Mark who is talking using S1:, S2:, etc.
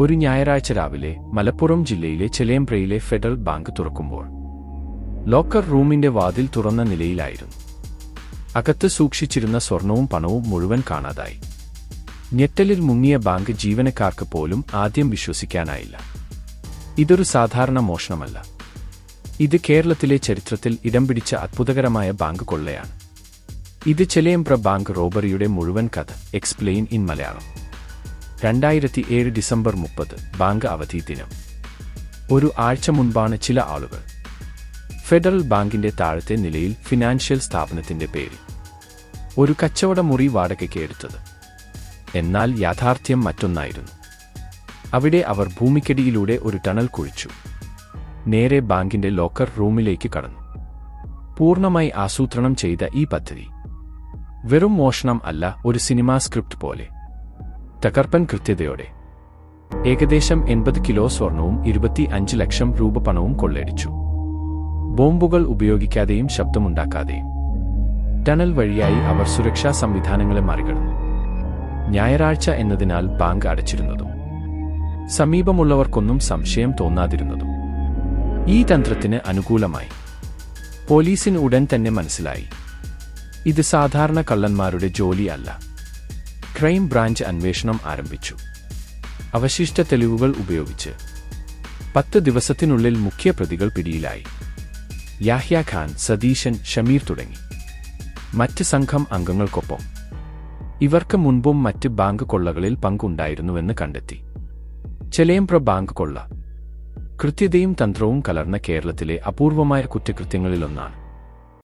S1: ഒരു ഞായറാഴ്ച രാവിലെ മലപ്പുറം ജില്ലയിലെ ചെലേമ്പ്രയിലെ ഫെഡറൽ ബാങ്ക് തുറക്കുമ്പോൾ ലോക്കർ റൂമിന്റെ വാതിൽ തുറന്ന നിലയിലായിരുന്നു. അകത്ത് സൂക്ഷിച്ചിരുന്ന സ്വർണവും പണവും മുഴുവൻ കാണാതായി. ഞെട്ടലിൽ മുങ്ങിയ ബാങ്ക് ജീവനക്കാർക്ക് പോലും ആദ്യം വിശ്വസിക്കാനായില്ല. ഇതൊരു സാധാരണ മോഷണമല്ല. ഇത് കേരളത്തിലെ ചരിത്രത്തിൽ ഇടം പിടിച്ച അത്ഭുതകരമായ ബാങ്ക് കൊള്ളയാണ്. ഇത് ചെലേമ്പ്ര ബാങ്ക് റോബറിയുടെ മുഴുവൻ കഥ എക്സ്പ്ലെയിൻ ഇൻ മലയാളം. രണ്ടായിരത്തി ഏഴ് ഡിസംബർ മുപ്പത് ബാങ്ക് അവധി ദിനം. ഒരു ആഴ്ച മുൻപാണ് ചില ആളുകൾ. ഫെഡറൽ ബാങ്കിന്റെ താഴത്തെ നിലയിൽ ഫിനാൻഷ്യൽ സ്ഥാപനത്തിന്റെ പേരിൽ ഒരു കച്ചവട മുറി വാടകയ്ക്ക് എടുത്തത്. എന്നാൽ യാഥാർത്ഥ്യം മറ്റൊന്നായിരുന്നു. അവിടെ അവർ ഭൂമിക്കടിയിലൂടെ ഒരു ടണൽ കുഴിച്ചു. നേരെ ബാങ്കിന്റെ ലോക്കർ റൂമിലേക്ക് കടന്നു. പൂർണമായി ആസൂത്രണം ചെയ്ത ഈ പദ്ധതി വെറും മോഷണം അല്ല ഒരു സിനിമാ സ്ക്രിപ്റ്റ് പോലെ. തകർപ്പൻ കൃത്യതയോടെ. ഏകദേശം എൺപത് കിലോ സ്വർണവും ഇരുപത്തി അഞ്ച് ലക്ഷം രൂപ പണവും കൊള്ളയടിച്ചു. ബോംബുകൾ ഉപയോഗിക്കാതെയും ശബ്ദമുണ്ടാക്കാതെയും ടണൽ വഴിയായി അവർ സുരക്ഷാ സംവിധാനങ്ങളെ മറികടന്നു. ഞായറാഴ്ച എന്നതിനാൽ ബാങ്ക് അടച്ചിരുന്നതും. സമീപമുള്ളവർക്കൊന്നും സംശയം തോന്നാതിരുന്നതും. ഈ തന്ത്രത്തിന് അനുകൂലമായി. പോലീസിന് ഉടൻ തന്നെ മനസ്സിലായി. ഇത് സാധാരണ കള്ളന്മാരുടെ ജോലിയല്ല. ക്രൈം ബ്രാഞ്ച് അന്വേഷണം ആരംഭിച്ചു. അവശിഷ്ട തെളിവുകൾ ഉപയോഗിച്ച് പത്ത് ദിവസത്തിനുള്ളിൽ മുഖ്യ പ്രതികൾ പിടിയിലായി. യാഹ്യ ഖാൻ സതീശൻ ഷമീർ തുടങ്ങി. മറ്റ് സംഘം അംഗങ്ങൾക്കൊപ്പം. ഇവർക്ക് മുൻപും മറ്റ് ബാങ്ക് കൊള്ളകളിൽ പങ്കുണ്ടായിരുന്നുവെന്ന് കണ്ടെത്തി. ചെലേംപ്ര ബാങ്ക് കൊള്ള. കൃത്യതയും തന്ത്രവും കലർന്ന കേരളത്തിലെ അപൂർവമായ കുറ്റകൃത്യങ്ങളിലൊന്നാണ്.